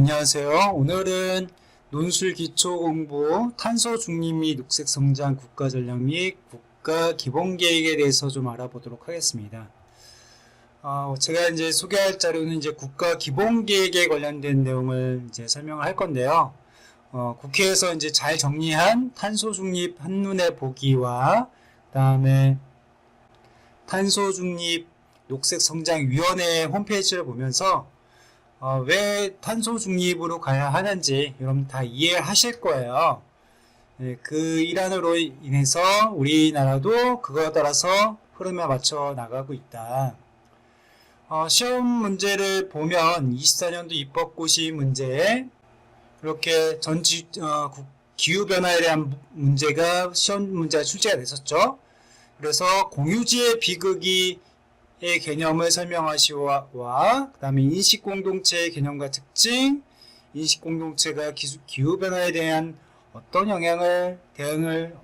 안녕하세요. 오늘은 논술 기초 공부 탄소 중립 및 녹색 성장 국가 전략 및 국가 기본 계획에 대해서 좀 알아보도록 하겠습니다. 어, 제가 이제 소개할 자료는 이제 국가 기본 계획에 관련된 내용을 이제 설명을 할 건데요. 어, 국회에서 이제 잘 정리한 탄소 중립 한눈에 보기와 그다음에 탄소 중립 녹색 성장 위원회 홈페이지를 보면서 어, 왜 탄소 중립으로 가야 하는지 여러분 다 이해하실 거예요. 예, 그 일환으로 인해서 우리나라도 그거에 따라서 흐름에 맞춰 나가고 있다. 어, 시험 문제를 보면 24년도 입법고시 문제에 이렇게 전지 어, 국- 기후변화에 대한 문제가 시험 문제가 출제가 됐었죠. 그래서 공유지의 비극이 의 개념을 설명하시와 와, 그다음에 인식 공동체의 개념과 특징, 인식 공동체가 기후 변화에 대한 어떤 영향을 대응을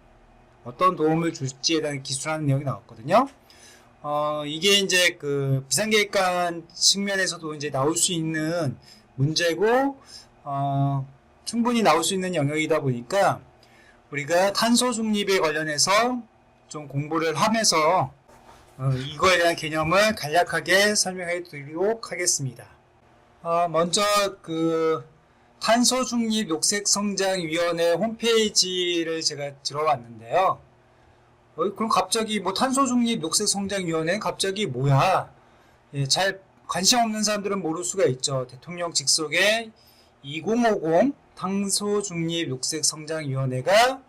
어떤 도움을 줄지에 대한 기술하는 내용이 나왔거든요. 어, 이게 이제 그 비상계획관 측면에서도 이제 나올 수 있는 문제고 어, 충분히 나올 수 있는 영역이다 보니까 우리가 탄소 중립에 관련해서 좀 공부를 하면서 어, 이거에 대한 개념을 간략하게 설명해 드리도록 하겠습니다. 어, 먼저 그 탄소 중립 녹색 성장 위원회 홈페이지를 제가 들어왔는데요. 어, 그럼 갑자기 뭐 탄소 중립 녹색 성장 위원회 갑자기 뭐야? 예, 잘 관심 없는 사람들은 모를 수가 있죠. 대통령 직속의 2050 탄소 중립 녹색 성장 위원회가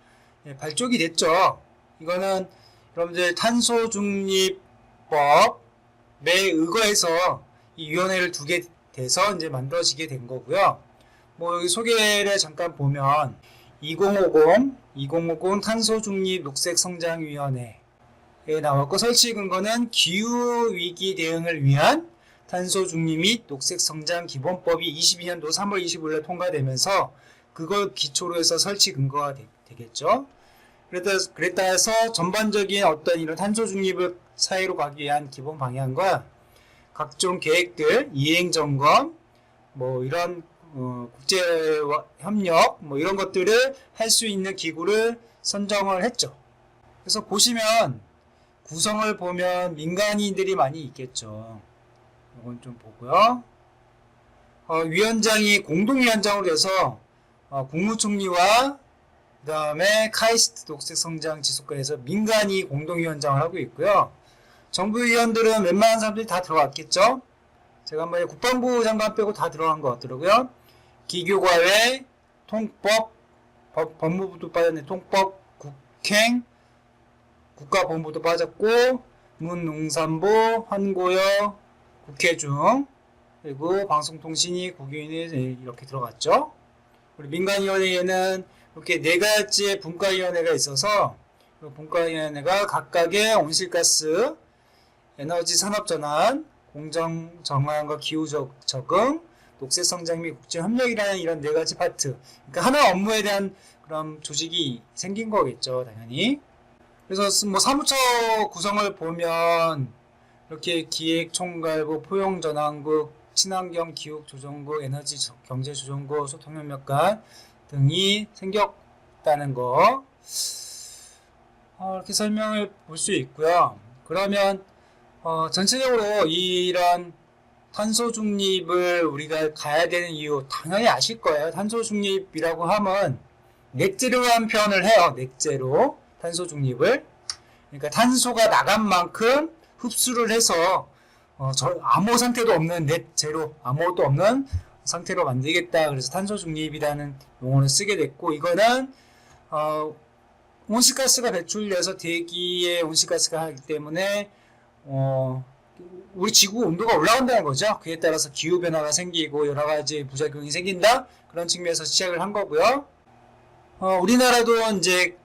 예, 발족이 됐죠. 이거는 여러분들 탄소 중립법에 의거해서 이 위원회를 두게 돼서 이제 만들어지게 된 거고요. 뭐 여기 소개를 잠깐 보면 2050 2050 탄소 중립 녹색 성장 위원회에 나왔고 설치 근거는 기후 위기 대응을 위한 탄소 중립 및 녹색 성장 기본법이 22년도 3월 25일에 통과되면서 그걸 기초로 해서 설치 근거가 되, 되겠죠. 그랬다, 그랬다 해서 전반적인 어떤 이런 탄소 중립을 사회로 가기 위한 기본 방향과 각종 계획들, 이행 점검, 뭐 이런 어, 국제 협력, 뭐 이런 것들을 할 수 있는 기구를 선정을 했죠. 그래서 보시면 구성을 보면 민간인들이 많이 있겠죠. 이건 좀 보고요. 어, 위원장이 공동위원장으로 해서 어, 국무총리와 그 다음에 카이스트 녹색 성장 지속관에서 민간이 공동위원장을 하고 있고요. 정부 위원들은 웬만한 사람들이 다 들어갔겠죠? 제가 한번 국방부 장관 빼고 다 들어간 것 같더라고요. 기교과외, 통법, 법, 법무부도 빠졌네. 통법, 국행, 국가본부도 빠졌고, 문농산부, 환고여, 국회 중, 그리고 방송통신이 국유인이 이렇게 들어갔죠. 우리 민간위원회에는 이렇게 네 가지의 분과위원회가 있어서 그 분과위원회가 각각의 온실가스, 에너지 산업 전환, 공정 정화과 기후 적- 적응, 녹색 성장 및 국제 협력이라는 이런 네 가지 파트. 그러니까 하나 업무에 대한 그런 조직이 생긴 거겠죠, 당연히. 그래서 뭐 사무처 구성을 보면 이렇게 기획 총괄부, 포용 전환국, 친환경 기후 조정국, 에너지 저- 경제 조정국, 소통 협력관 등이 생겼다는 거 어, 이렇게 설명을 볼 수 있고요. 그러면 어, 전체적으로 이런 탄소 중립을 우리가 가야 되는 이유 당연히 아실 거예요. 탄소 중립이라고 하면 넷제로 한 표현을 해요. 넷제로 탄소 중립을 그러니까 탄소가 나간 만큼 흡수를 해서 어, 저 아무 상태도 없는 넷 제로 아무것도 없는 상태로 만들겠다. 그래서 탄소 중립이라는 용어를 쓰게 됐고 이거는 어, 온실가스가 배출돼서 대기에 온실가스가 하기 때문에 어, 우리 지구 온도가 올라간다는 거죠. 그에 따라서 기후 변화가 생기고 여러 가지 부작용이 생긴다 그런 측면에서 시작을 한 거고요. 어, 우리나라도 이제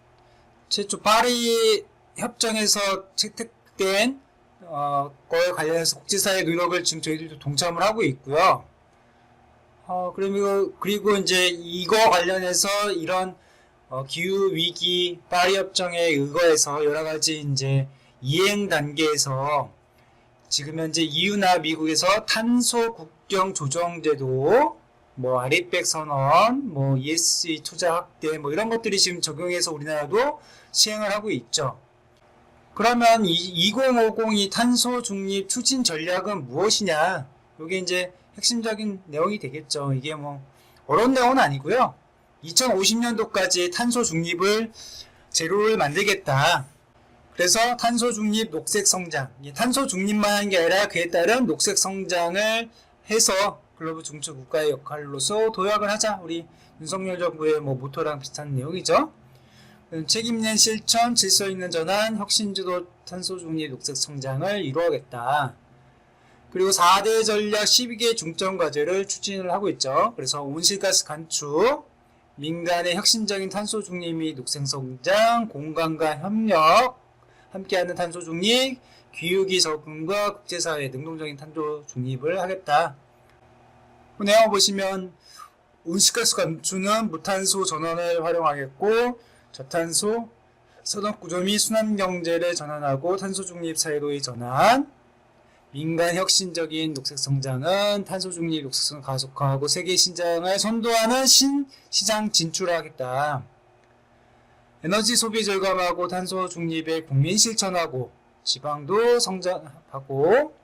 최초 파리 협정에서 채택된 어, 거에 관련해서 국제사회 노력을 지금 저희들도 동참을 하고 있고요. 어, 그리고, 그리고 이제 이거 관련해서 이런 어, 기후 위기 파리 협정에 의거해서 여러 가지 이제 이행 단계에서 지금 현재 EU나 미국에서 탄소 국경 조정 제도 뭐 아리백 선언, 뭐 ESG 투자 확대, 뭐 이런 것들이 지금 적용해서 우리나라도 시행을 하고 있죠. 그러면 이 2050이 탄소 중립 추진 전략은 무엇이냐? 이게 이제 핵심적인 내용이 되겠죠. 이게 뭐 어려운 내용은 아니고요. 2050년도까지 탄소 중립을 제로를 만들겠다. 그래서 탄소 중립 녹색 성장. 이 탄소 중립만 한 게 아니라 그에 따른 녹색 성장을 해서 글로벌 중추 국가의 역할로서 도약을 하자. 우리 윤석열 정부의 뭐 모토랑 비슷한 내용이죠. 음, 책임있는 실천, 질서 있는 전환, 혁신주도 탄소 중립 녹색 성장을 이루어야겠다. 그리고 4대 전략 12개 중점 과제를 추진을 하고 있죠. 그래서 온실가스 감축, 민간의 혁신적인 탄소 중립 및 녹색 성장, 공간과 협력, 함께하는 탄소 중립, 기후기 적응과 국제사회 능동적인 탄소 중립을 하겠다. 그 내용 보시면 온실가스 감축은 무탄소 전환을 활용하겠고 저탄소 산업 구조 및 순환 경제를 전환하고 탄소 중립 사회로의 전환, 민간 혁신적인 녹색 성장은 탄소 중립 녹색 성장 가속화하고 세계 시장을 선도하는 신 시장 진출하겠다. 에너지 소비 절감하고 탄소 중립에 국민 실천하고 지방도 성장하고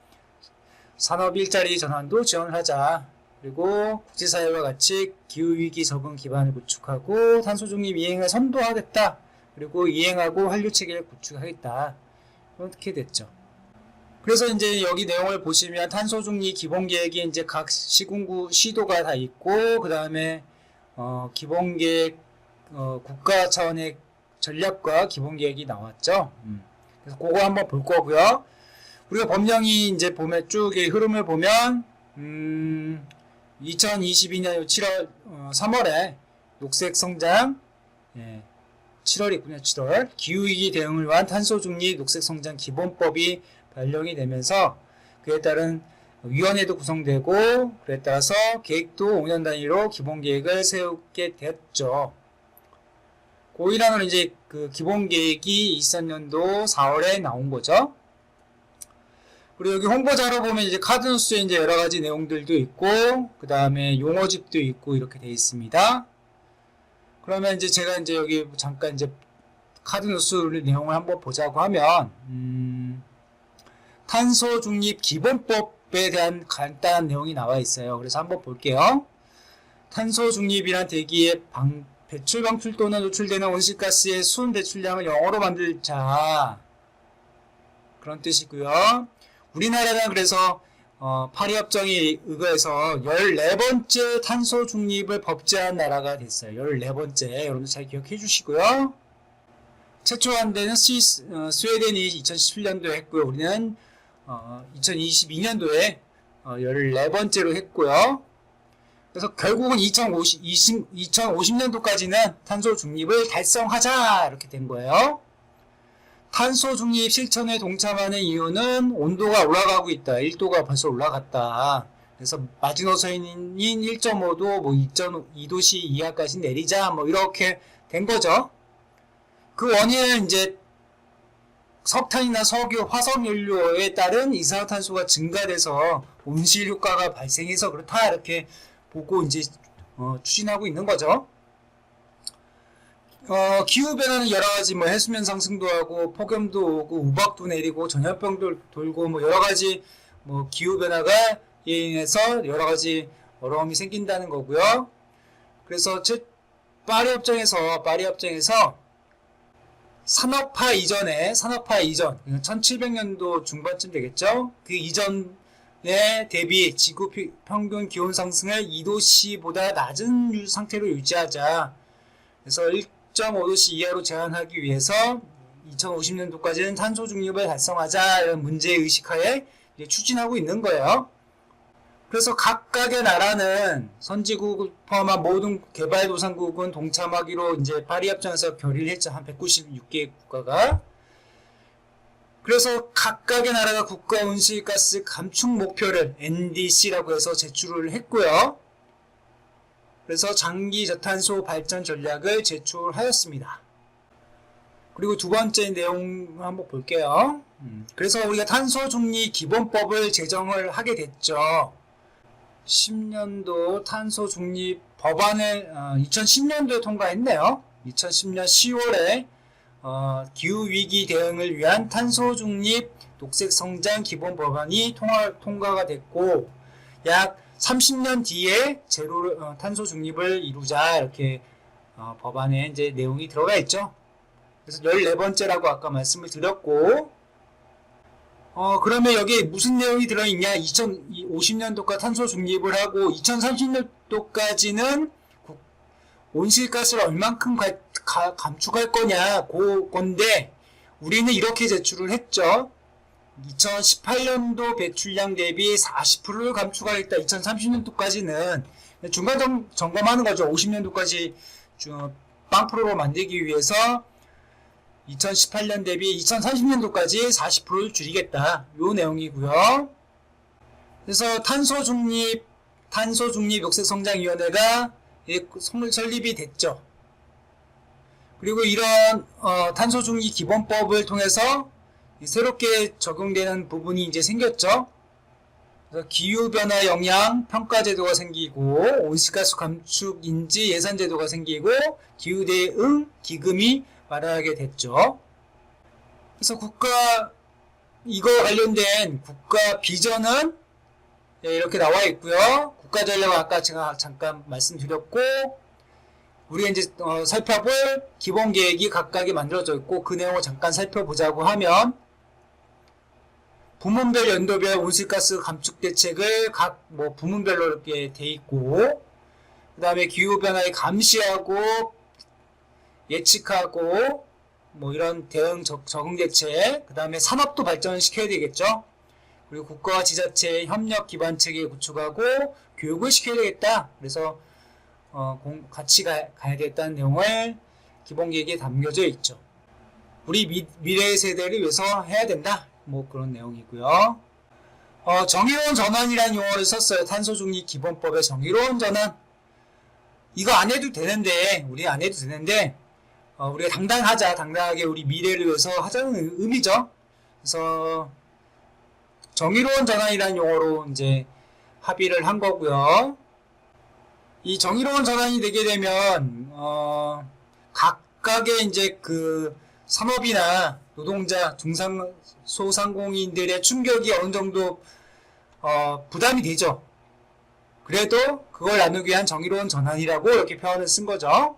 산업 일자리 전환도 지원을 하자. 그리고 국제사회와 같이 기후위기 적응 기반을 구축하고 탄소 중립 이행을 선도하겠다. 그리고 이행하고 한류 체계를 구축하겠다. 이렇게 됐죠. 그래서 이제 여기 내용을 보시면 탄소 중립 기본 계획이 이제 각 시군구 시도가 다 있고 그 다음에 어, 기본 계획 어, 국가 차원의 전략과 기본 계획이 나왔죠. 음. 그래서 그거 한번 볼 거고요. 우리가 법령이 이제 보면 쭉이 흐름을 보면 음, 2022년 7월 어, 3월에 녹색 성장 예, 7월이군요. 7월 기후위기 대응을 위한 탄소 중립 녹색 성장 기본법이 발령이 되면서 그에 따른 위원회도 구성되고 그에 따라서 계획도 5년 단위로 기본 계획을 세우게 됐죠. 고이라는 이제 그 기본 계획이 23년도 4월에 나온 거죠. 그리고 여기 홍보자로 보면 이제 카드뉴스에 이제 여러 가지 내용들도 있고 그 다음에 용어집도 있고 이렇게 되어 있습니다. 그러면 이제 제가 이제 여기 잠깐 이제 카드뉴스 내용을 한번 보자고 하면 음, 탄소 중립 기본법에 대한 간단한 내용이 나와 있어요. 그래서 한번 볼게요. 탄소 중립이란 대기의 방, 배출 방출 또는 노출되는 온실가스의 순 배출량을 영어로 만들자. 그런 뜻이고요. 우리나라는 그래서 어, 파리협정에 의거해서 14번째 탄소 중립을 법제한 나라가 됐어요. 14번째. 여러분들 잘 기억해 주시고요. 최초 한 데는 스위스, 어, 스웨덴이 2017년도에 했고요. 우리는 어, 2022년도에 어, 14번째로 했고요. 그래서 결국은 2050, 20, 2050년도까지는 탄소 중립을 달성하자 이렇게 된 거예요. 탄소 중립 실천에 동참하는 이유는 온도가 올라가고 있다. 1도가 벌써 올라갔다. 그래서 마지노선인 1.5도, 뭐 2.2도씨 이하까지 내리자, 뭐 이렇게 된 거죠. 그 원인은 이제 석탄이나 석유, 화석 연료에 따른 이산화탄소가 증가돼서 온실 효과가 발생해서 그렇다 이렇게 보고 이제 어, 추진하고 있는 거죠. 어, 기후 변화는 여러 가지 뭐 해수면 상승도 하고 폭염도 오고 우박도 내리고 전염병도 돌고 뭐 여러 가지 뭐 기후 변화가 인해서 여러 가지 어려움이 생긴다는 거고요. 그래서 즉 파리 협정에서 파리 협정에서 산업화 이전에 산업화 이전 1700년도 중반쯤 되겠죠. 그 이전에 대비 지구 평균 기온 상승을 2도씨보다 낮은 상태로 유지하자. 그래서 1.5도씨 이하로 제한하기 위해서 2050년도까지는 탄소 중립을 달성하자 이런 문제 의식하에 추진하고 있는 거예요. 그래서 각각의 나라는 선진국을 포함한 모든 개발도상국은 동참하기로 이제 파리협정에서 결의를 했죠. 한 196개 국가가. 그래서 각각의 나라가 국가 온실가스 감축 목표를 NDC라고 해서 제출을 했고요. 그래서 장기 저탄소 발전 전략을 제출하였습니다. 그리고 두 번째 내용 한번 볼게요. 음, 그래서 우리가 탄소 중립 기본법을 제정을 하게 됐죠. 10년도 탄소 중립 법안을 2010년도에 통과했네요. 2010년 10월에 어, 기후 위기 대응을 위한 탄소 중립 녹색 성장 기본 법안이 통화, 통과 가 됐고 약 30년 뒤에 제로 어, 탄소 중립을 이루자 이렇게 어, 법안에 이제 내용이 들어가 있죠. 그래서 14번째라고 아까 말씀을 드렸고 어, 그러면 여기에 무슨 내용이 들어있냐? 2050년도까지 탄소 중립을 하고 2030년도까지는 온실가스를 얼만큼 가, 가, 감축할 거냐? 그 건데 우리는 이렇게 제출을 했죠. 2018년도 배출량 대비 40%를 감축하겠다. 2030년도까지는 중간 점, 점검하는 거죠. 50년도까지 빵프로로 만들기 위해서 2018년 대비 2030년도까지 40%를 줄이겠다. 요 내용이고요. 그래서 탄소 중립, 탄소 중립 녹색 성장 위원회가 설립이 됐죠. 그리고 이런 어, 탄소 중립 기본법을 통해서 새롭게 적용되는 부분이 이제 생겼죠. 기후변화 영향 평가 제도가 생기고 온실가스 감축 인지 예산 제도가 생기고 기후 대응 기금이 마련하게 됐죠. 그래서 국가 이거 관련된 국가 비전은 네, 이렇게 나와 있고요. 국가 전략 아까 제가 잠깐 말씀드렸고 우리가 이제 어, 살펴볼 기본 계획이 각각이 만들어져 있고 그 내용을 잠깐 살펴보자고 하면 부문별 연도별 온실가스 감축 대책을 각 뭐 부문별로 이렇게 돼 있고 그 다음에 기후 변화에 감시하고 예측하고 뭐 이런 대응 적, 적응 대책 그 다음에 산업도 발전시켜야 되겠죠 그리고 국가와 지자체 협력 기반 체계 구축하고 교육을 시켜야 되겠다 그래서 어, 공, 같이 가, 가야 되겠다는 내용을 기본 계획에 담겨져 있죠 우리 미, 미래 세대를 위해서 해야 된다 뭐 그런 내용이고요. 어, 정의로운 전환이라는 용어를 썼어요. 탄소중립 기본법의 정의로운 전환. 이거 안 해도 되는데, 우리 안 해도 되는데, 어, 우리가 당당하자, 당당하게 우리 미래를 위해서 하자는 의미죠. 그래서, 정의로운 전환이라는 용어로 이제 합의를 한 거고요. 이 정의로운 전환이 되게 되면, 어, 각각의 이제 그 산업이나 노동자, 중상, 소상공인들의 충격이 어느 정도 어, 부담이 되죠. 그래도 그걸 나누기 위한 정의로운 전환이라고 이렇게 표현을 쓴 거죠.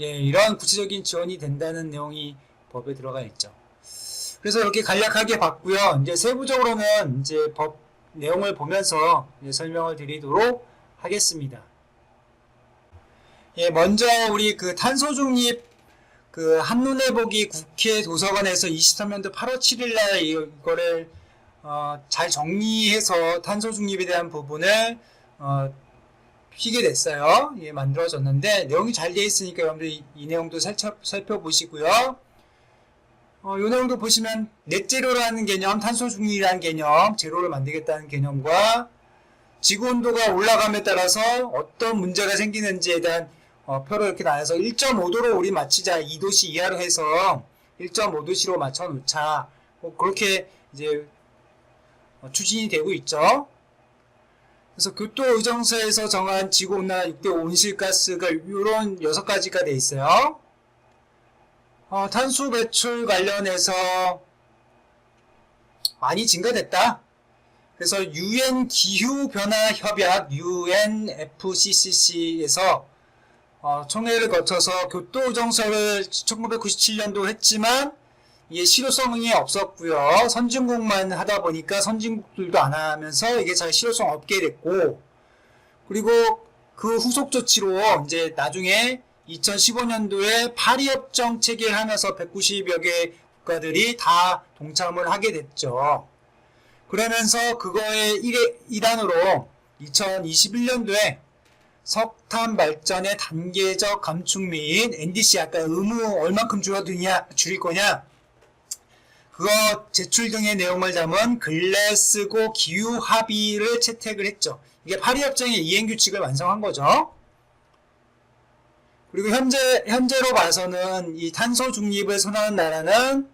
예, 이런 구체적인 지원이 된다는 내용이 법에 들어가 있죠. 그래서 이렇게 간략하게 봤고요. 이제 세부적으로는 이제 법 내용을 보면서 설명을 드리도록 하겠습니다. 예, 먼저 우리 그 탄소 중립 그 한눈에 보기 국회 도서관에서 23년도 8월 7일 날 이거를 어, 잘 정리해서 탄소 중립에 대한 부분을 어, 피게 됐어요. 예, 만들어졌는데 내용이 잘 되어 있으니까 여러분들 이, 이 내용도 살펴, 살펴보시고요. 어, 이 내용도 보시면 넷제로라는 개념, 탄소 중립이라는 개념, 제로를 만들겠다는 개념과 지구 온도가 올라감에 따라서 어떤 문제가 생기는지에 대한 어, 표를 이렇게 나눠서 1.5도로 우리 맞추자. 2도씨 이하로 해서 1.5도씨로 맞춰 놓자. 뭐 그렇게 이제 어, 추진이 되고 있죠. 그래서 교토의정서에서 정한 지구온난화 6대 온실가스가 이런 6가지가 돼 있어요. 어, 탄소 배출 관련해서 많이 증가됐다. 그래서 UN 기후 변화 협약 UNFCCC에서 어, 총회를 거쳐서 교토정서를 1997년도 했지만 이게 실효성이 없었고요. 선진국만 하다 보니까 선진국들도 안 하면서 이게 잘 실효성 없게 됐고 그리고 그 후속 조치로 이제 나중에 2015년도에 파리 협정 체결하면서 190여 개 국가들이 다 동참을 하게 됐죠. 그러면서 그거의 일환으로 2021년도에 석탄 발전의 단계적 감축 및 NDC 아까 의무 얼만큼 줄어드냐 줄일 거냐 그거 제출 등의 내용을 담은 글래스고 기후 합의를 채택을 했죠. 이게 파리 협정의 이행 규칙을 완성한 거죠. 그리고 현재 현재로 봐서는 이 탄소 중립을 선언한 나라는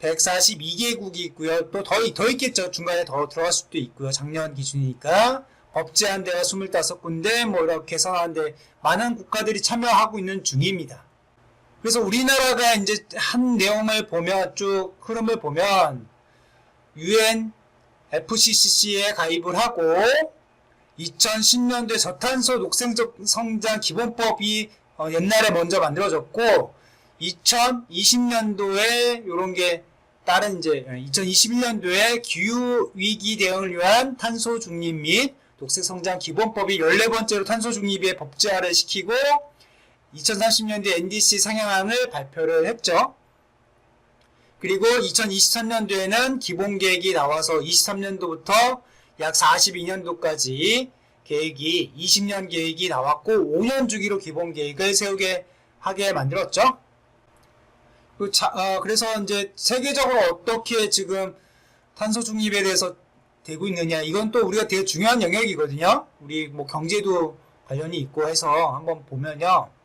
142개국이 있고요. 또 더 더 있겠죠. 중간에 더 들어갈 수도 있고요. 작년 기준이니까 법 제한 데가 25군데 뭐 이렇게 선언한데 많은 국가들이 참여하고 있는 중입니다. 그래서 우리나라가 이제 한 내용을 보면 쭉 흐름을 보면 UN FCCC에 가입을 하고 2010년도에 저탄소 녹색적 성장 기본법이 어, 옛날에 먼저 만들어졌고 2020년도에 이런 게 다른 이제 2021년도에 기후 위기 대응을 위한 탄소 중립 및 녹색 성장 기본법이 14번째로 탄소 중립에 법제화를 시키고 2030년도에 NDC 상향안을 발표를 했죠. 그리고 2023년도에는 기본 계획이 나와서 23년도부터 약 42년도까지 계획이 20년 계획이 나왔고 5년 주기로 기본 계획을 세우게 하게 만들었죠. 그 자, 어, 그래서 이제 세계적으로 어떻게 지금 탄소 중립에 대해서 되고 있느냐 이건 또 우리가 되게 중요한 영역이거든요. 우리 뭐 경제도 관련이 있고 해서 한번 보면요.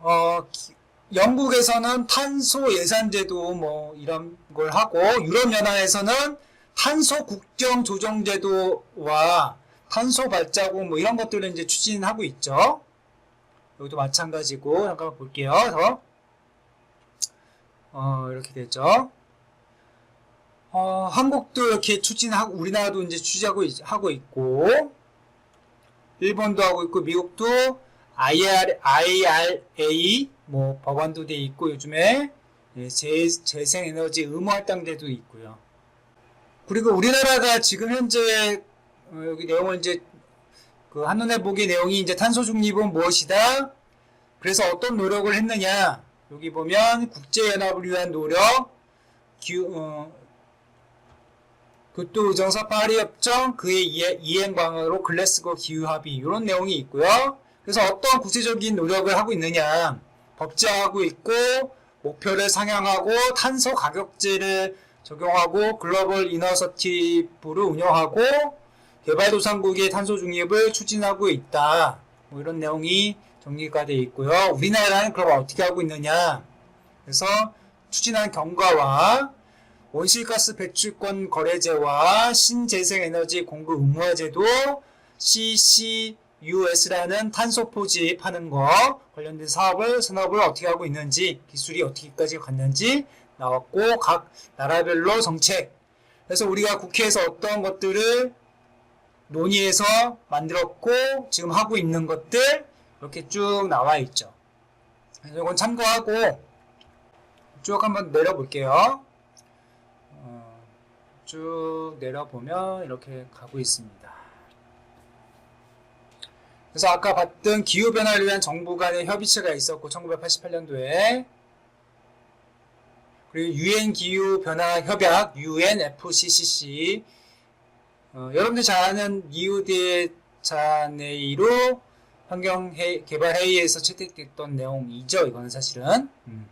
어, 기- 영국에서는 탄소 예산제도 뭐 이런 걸 하고 유럽연합에서는 탄소 국경 조정 제도와 탄소 발자국 뭐 이런 것들을 이제 추진하고 있죠. 여기도 마찬가지고 잠깐 볼게요. 더. 어, 이렇게 되죠. 어, 한국도 이렇게 추진하고 우리나라도 이제 추진하고 있- 하고 있고 일본도 하고 있고 미국도 IR, IRA 뭐 법안도 돼 있고 요즘에 예, 재, 재생에너지 의무 할당제도 있고요. 그리고 우리나라가 지금 현재 어, 여기 내용을 이제 그 한눈에 보기 내용이 이제 탄소 중립은 무엇이다. 그래서 어떤 노력을 했느냐. 여기 보면 국제연합을 위한 노력, 기후, 어, 교토의정서 파리협정, 그의 이해- 이행 방안으로 글래스고 기후합의 이런 내용이 있고요. 그래서 어떤 구체적인 노력을 하고 있느냐. 법제화하고 있고 목표를 상향하고 탄소 가격제를 적용하고 글로벌 이너서티브를 운영하고 개발도상국의 탄소 중립을 추진하고 있다. 뭐 이런 내용이 정리가 되어 있고요. 우리나라는 그럼 어떻게 하고 있느냐? 그래서 추진한 경과와 온실가스 배출권 거래제와 신재생에너지 공급 의무화제도 CCUS라는 탄소 포집하는 거 관련된 사업을 산업을 어떻게 하고 있는지 기술이 어떻게까지 갔는지 나왔고 각 나라별로 정책 그래서 우리가 국회에서 어떤 것들을 논의해서 만들었고 지금 하고 있는 것들 이렇게 쭉 나와 있죠. 그래서 이건 참고하고 쭉 한번 내려볼게요. 어, 쭉 내려보면 이렇게 가고 있습니다. 그래서 아까 봤던 기후변화를 위한 정부 간의 협의체가 있었고 1988년도에 그리고 UN 기후 변화 협약 UNFCCC 어, 여러분들 잘 아는 이우대 잔네이로 환경 개발 회의에서 채택됐던 내용이죠. 이거는 사실은. 음.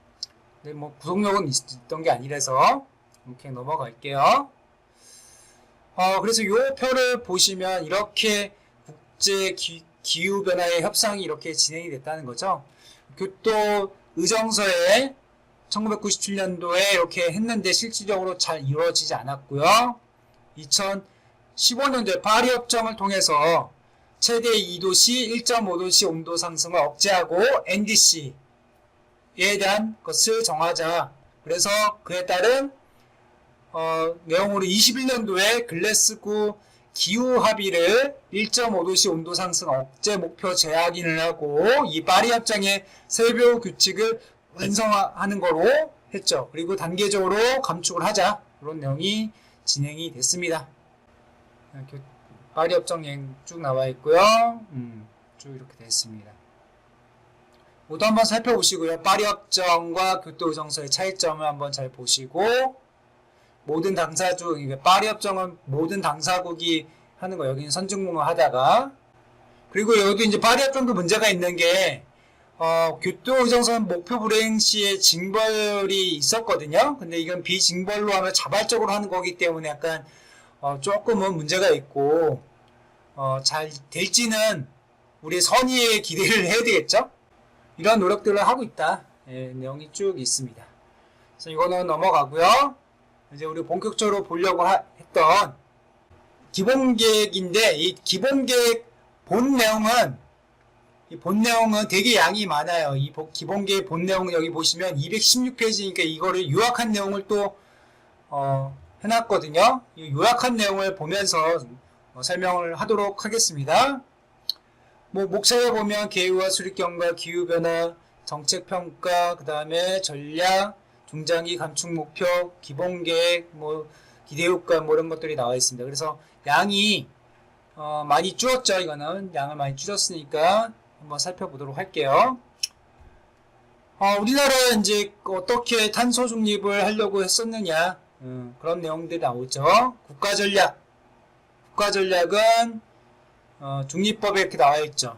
근데 뭐 구속력은 있- 있던 게 아니라서 이렇게 넘어갈게요. 어, 그래서 이 표를 보시면 이렇게 국제 기, 후 변화의 협상이 이렇게 진행이 됐다는 거죠. 교토 의정서에 1997년도에 이렇게 했는데 실질적으로 잘 이루어지지 않았고요. 2015년도에 파리 협정을 통해서 최대 2도씨, 1.5도씨 온도 상승을 억제하고 NDC에 대한 것을 정하자. 그래서 그에 따른 어, 내용으로 21년도에 글래스고 기후 합의를 1.5도씨 온도 상승 억제 목표 제약인을 하고 이 파리 협정의 세부 규칙을 완성하는 거로 했죠. 그리고 단계적으로 감축을 하자. 이런 내용이 진행이 됐습니다. 파리 협정 행쭉 나와 있고요. 음, 쭉 이렇게 됐습니다. 모두 한번 살펴보시고요. 파리 협정과 교토 의정서의 차이점을 한번 잘 보시고 모든 당사국, 파리 협정은 모든 당사국이 하는 거 여기는 선진국만 하다가 그리고 여기도 이제 파리 협정도 문제가 있는 게 어, 교토의정선 목표 불행 시에 징벌이 있었거든요. 근데 이건 비징벌로 하면 자발적으로 하는 거기 때문에 약간 어, 조금은 문제가 있고 어, 잘 될지는 우리 선의에 기대를 해야 되겠죠. 이런 노력들을 하고 있다. 예, 내용이 쭉 있습니다. 그래서 이거는 넘어가고요. 이제 우리 본격적으로 보려고 하- 했던 기본 계획인데 이 기본 계획 본 내용은 이 본 내용은 되게 양이 많아요. 이 보- 기본 계획 본 내용은 여기 보시면 216페이지니까 이거를 요약한 내용을 또 어, 해놨거든요. 이 요약한 내용을 보면서 어, 설명을 하도록 하겠습니다. 뭐 목차에 보면 계획과 수립경과 기후변화, 정책평가, 그 다음에 전략, 중장기 감축 목표, 기본 계획, 뭐 기대 효과 뭐 이런 것들이 나와 있습니다. 그래서 양이 어, 많이 줄었죠. 이거는 양을 많이 줄였으니까 한번 살펴보도록 할게요. 어, 우리나라 이제 어떻게 탄소 중립을 하려고 했었느냐 음, 그런 내용들이 나오죠. 국가 전략, 국가 전략은 어, 중립법에 이렇게 나와 있죠.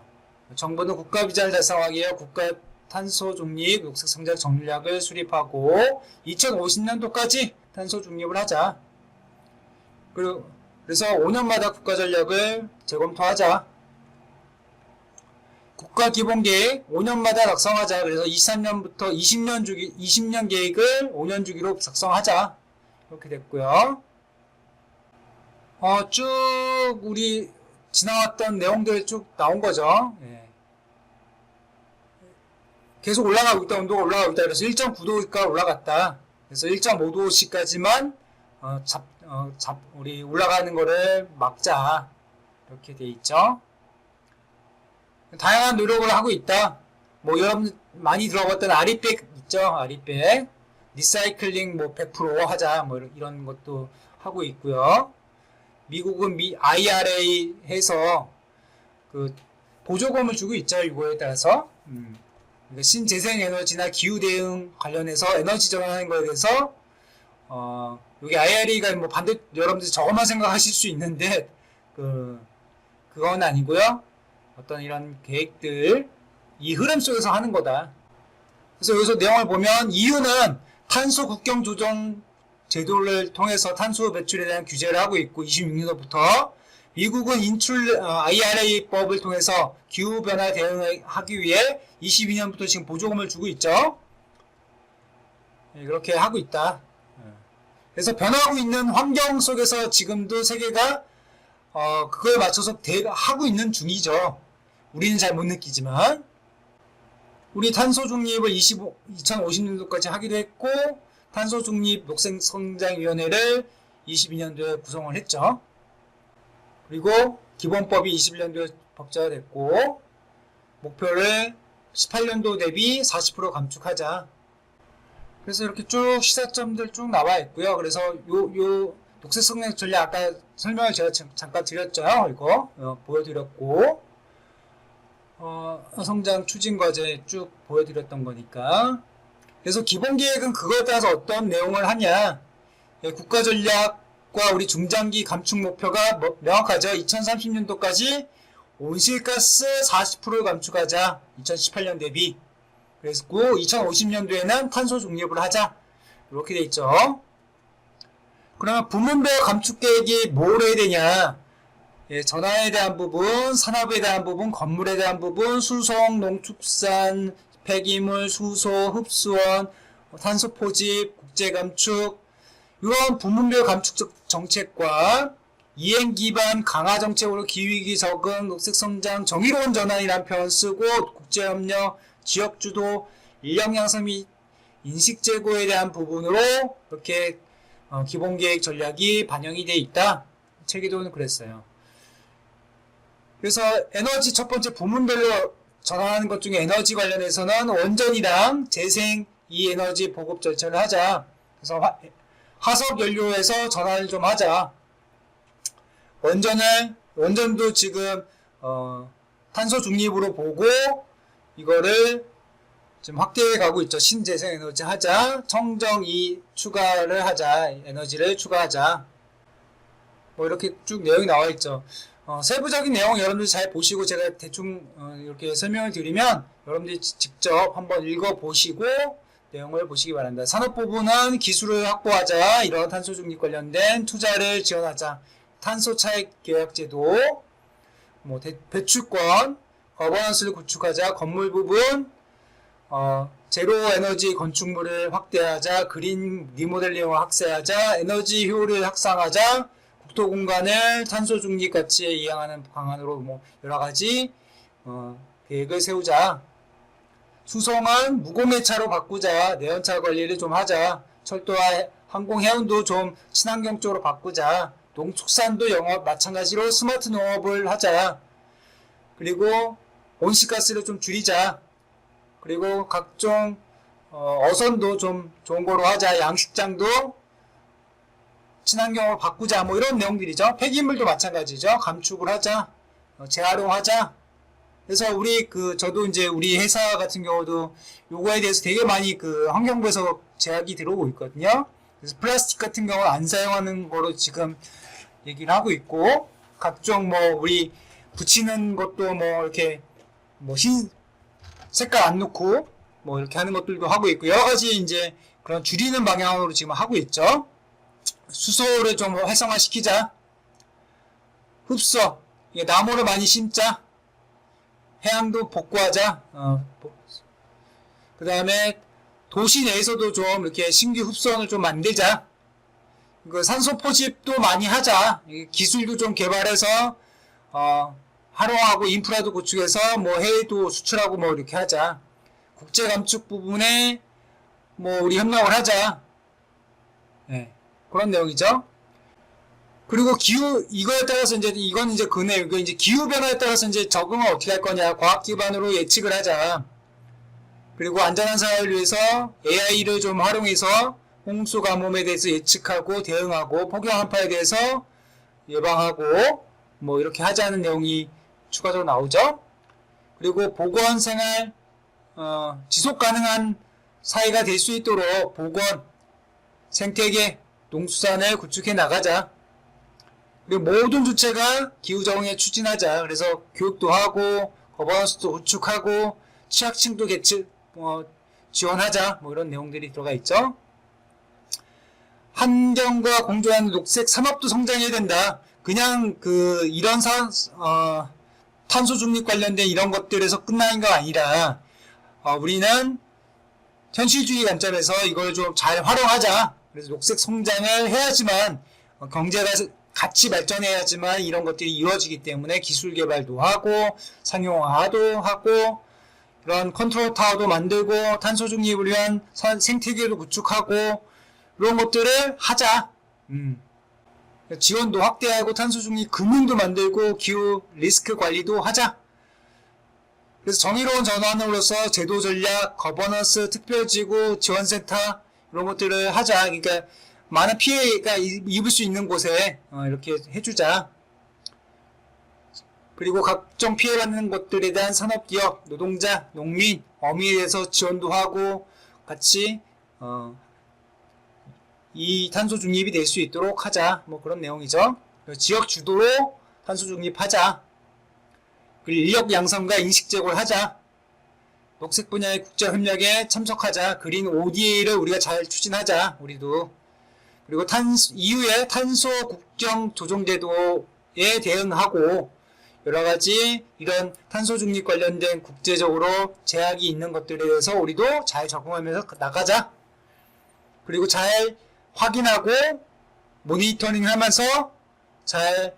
정부는 국가 비전을 달성하기 위해 국가 탄소 중립 녹색 성장 전략을 수립하고 2050년도까지 탄소 중립을 하자. 그래서 5년마다 국가 전략을 재검토하자. 국가 기본 계획 5년마다 작성하자. 그래서 23년부터 20년 주기 20년 계획을 5년 주기로 작성하자. 이렇게 됐고요. 어, 쭉 우리 지나왔던 내용들 쭉 나온 거죠. 예. 계속 올라가고 있다, 온도가 올라가고 있다. 그래서 1.9도가 올라갔다. 그래서 1.5도씨까지만 어, 잡, 어, 잡, 우리 올라가는 거를 막자. 이렇게 돼 있죠. 다양한 노력을 하고 있다. 뭐 여러분 많이 들어봤던 아리백 있죠? 아리백. 리사이클링 뭐 100% 하자. 뭐 이런 것도 하고 있고요. 미국은 미 IRA 해서 그 보조금을 주고 있죠. 이거에 따라서. 음. 그러니까 신재생 에너지나 기후 대응 관련해서 에너지 전환하는 거에 대해서 어, 여기 IRA가 뭐 반대 여러분들 저것만 생각하실 수 있는데 그 그건 아니고요. 어떤 이런 계획들 이 흐름 속에서 하는 거다. 그래서 여기서 내용을 보면 이유는 탄소 국경 조정 제도를 통해서 탄소 배출에 대한 규제를 하고 있고 26년도부터 미국은 인출 어, IRA법을 통해서 기후 변화 대응하기 위해 22년부터 지금 보조금을 주고 있죠. 네, 그렇게 하고 있다. 네. 그래서 변하고 있는 환경 속에서 지금도 세계가 어, 그거에 맞춰서 대, 하고 있는 중이죠. 우리는 잘 못 느끼지만 우리 탄소 중립을 25, 2050년도까지 하기로 했고 탄소 중립 녹색 성장 위원회를 22년도에 구성을 했죠. 그리고 기본법이 21년도에 법제화 됐고 목표를 18년도 대비 40% 감축하자. 그래서 이렇게 쭉 시사점들 쭉 나와 있고요. 그래서 요, 요 녹색 성장 전략 아까 설명을 제가 잠- 잠깐 드렸죠. 이거 어, 보여드렸고 어, 성장 추진 과제 쭉 보여드렸던 거니까. 그래서 기본 계획은 그거에 따라서 어떤 내용을 하냐. 예, 국가 전략 과 우리 중장기 감축 목표가 뭐- 명확하죠. 2030년도까지 온실가스 40%를 감축하자. 2018년 대비. 그래서 2050년도에는 탄소 중립을 하자. 이렇게 돼 있죠. 그러면 부문별 감축 계획이 뭘 해야 되냐? 예, 전환에 대한 부분, 산업에 대한 부분, 건물에 대한 부분, 수송, 농축산, 폐기물, 수소, 흡수원, 뭐 탄소 포집, 국제 감축, 이런 부문별 감축 정책과 이행 기반 강화 정책으로 기후위기 적응, 녹색 성장, 정의로운 전환이라는 표현 쓰고 국제 협력, 지역 주도, 인력 양성 및 인식 제고에 대한 부분으로 이렇게 어, 기본 계획 전략이 반영이 돼 있다. 체계도는 그랬어요. 그래서 에너지 첫 번째 부문별로 전환하는 것 중에 에너지 관련해서는 원전이랑 재생 이 에너지 보급 절차를 하자. 그래서 화, 화석 연료에서 전환을 좀 하자. 원전을 원전도 지금 어, 탄소 중립으로 보고 이거를 지금 확대해 가고 있죠. 신재생 에너지 하자. 청정 이 추가를 하자. 에너지를 추가하자. 뭐 이렇게 쭉 내용이 나와 있죠. 어, 세부적인 내용 여러분들 잘 보시고 제가 대충 어, 이렇게 설명을 드리면 여러분들이 지- 직접 한번 읽어 보시고 내용을 보시기 바랍니다. 산업 부분은 기술을 확보하자, 이런 탄소 중립 관련된 투자를 지원하자, 탄소 차익 계약 제도, 뭐 대- 배출권, 거버넌스를 구축하자, 건물 부분, 어, 제로 에너지 건축물을 확대하자, 그린 리모델링을 확대하자, 에너지 효율을 확산하자, 국토 공간을 탄소 중립 가치에 이양하는 방안으로 뭐 여러 가지 어, 계획을 세우자. 수송은 무공해차로 바꾸자. 내연차 관리를 좀 하자. 철도와 항공 해운도 좀 친환경 쪽으로 바꾸자. 농축산도 영업 마찬가지로 스마트 농업을 하자. 그리고 온실가스를 좀 줄이자. 그리고 각종 어, 어선도 좀 좋은 거로 하자. 양식장도 친환경으로 바꾸자. 뭐 이런 내용들이죠. 폐기물도 마찬가지죠. 감축을 하자. 어, 재활용하자. 그래서 우리 그 저도 이제 우리 회사 같은 경우도 요거에 대해서 되게 많이 그 환경부에서 제약이 들어오고 있거든요. 그래서 플라스틱 같은 경우는 안 사용하는 거로 지금 얘기를 하고 있고 각종 뭐 우리 붙이는 것도 뭐 이렇게 뭐 흰 색깔 안 넣고 뭐 이렇게 하는 것들도 하고 있고 여러 가지 이제 그런 줄이는 방향으로 지금 하고 있죠. 수소를 좀 활성화시키자. 흡수. 나무를 많이 심자. 해양도 복구하자. 어, 그 다음에 도시 내에서도 좀 이렇게 신규 흡수원을 좀 만들자. 그 산소 포집도 많이 하자. 이 기술도 좀 개발해서 어, 활용하고 인프라도 구축해서 뭐 해외도 수출하고 뭐 이렇게 하자. 국제 감축 부분에 뭐 우리 협력을 하자. 네, 그런 내용이죠. 그리고 기후 이거에 따라서 이제 이건 이제 그 내용 이거 이제 기후 변화에 따라서 이제 적응을 어떻게 할 거냐 과학 기반으로 예측을 하자. 그리고 안전한 사회를 위해서 AI를 좀 활용해서 홍수 가뭄에 대해서 예측하고 대응하고 폭염 한파에 대해서 예방하고 뭐 이렇게 하자는 내용이 추가적으로 나오죠. 그리고 보건 생활 어, 지속 가능한 사회가 될 수 있도록 보건 생태계 농수산을 구축해 나가자. 그리고 모든 주체가 기후 적응에 추진하자. 그래서 교육도 하고 거버넌스도 구축하고 취약층도 개츠 어, 지원하자. 뭐 이런 내용들이 들어가 있죠. 환경과 공존하는 녹색 산업도 성장해야 된다. 그냥 그 이런 사, 어, 탄소 중립 관련된 이런 것들에서 끝나는 거 아니라 어, 우리는 현실주의 관점에서 이걸 좀 잘 활용하자. 그래서 녹색 성장을 해야지만 어, 경제가 같이 발전해야지만 이런 것들이 이루어지기 때문에 기술 개발도 하고 상용화도 하고 이런 컨트롤 타워도 만들고 탄소 중립을 위한 산- 생태계도 구축하고 이런 것들을 하자. 음. 지원도 확대하고 탄소 중립 금융도 만들고 기후 리스크 관리도 하자. 그래서 정의로운 전환으로서 제도 전략, 거버넌스, 특별지구, 지원센터 이런 것들을 하자. 그러니까 많은 피해가 이- 입을 수 있는 곳에 어, 이렇게 해주자. 그리고 각종 피해받는 것들에 대한 산업기업, 노동자, 농민, 어민에 대해서 지원도 하고 같이 어, 이 탄소 중립이 될 수 있도록 하자. 뭐 그런 내용이죠. 지역 주도로 탄소 중립하자. 그리고 인력 양성과 인식 제고를 하자. 녹색 분야의 국제 협력에 참석하자. 그린 ODA를 우리가 잘 추진하자. 우리도. 그리고 탄소, 이후에 탄소 국경 조정 제도에 대응하고 여러 가지 이런 탄소 중립 관련된 국제적으로 제약이 있는 것들에 대해서 우리도 잘 적응하면서 나가자. 그리고 잘 확인하고 모니터링 하면서 잘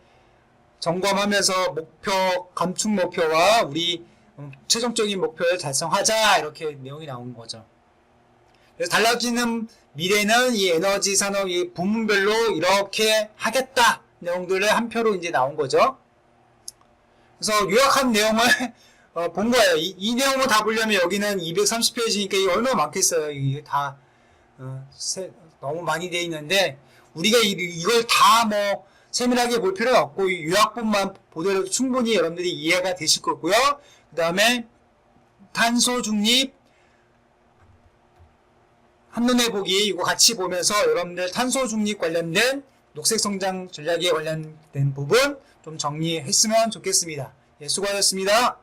점검하면서 목표, 감축 목표와 우리 음, 최종적인 목표를 달성하자 이렇게 내용이 나온 거죠. 그래서 달라지는 미래는 이 에너지 산업 이 부문별로 이렇게 하겠다 내용들을 한 표로 이제 나온 거죠. 그래서 요약한 내용을 어, 본 거예요. 이, 이 내용을 다 보려면 여기는 230페이지니까 이게 얼마나 많겠어요. 이게 다 어, 세- 너무 많이 돼 있는데 우리가 이, 이걸 다 뭐 세밀하게 볼 필요는 없고 이 요약본만 보더라도 충분히 여러분들이 이해가 되실 거고요. 그 다음에 탄소 중립 한눈에 보기 이거 같이 보면서 여러분들 탄소 중립 관련된 녹색 성장 전략에 관련된 부분 좀 정리했으면 좋겠습니다. 예, 수고하셨습니다.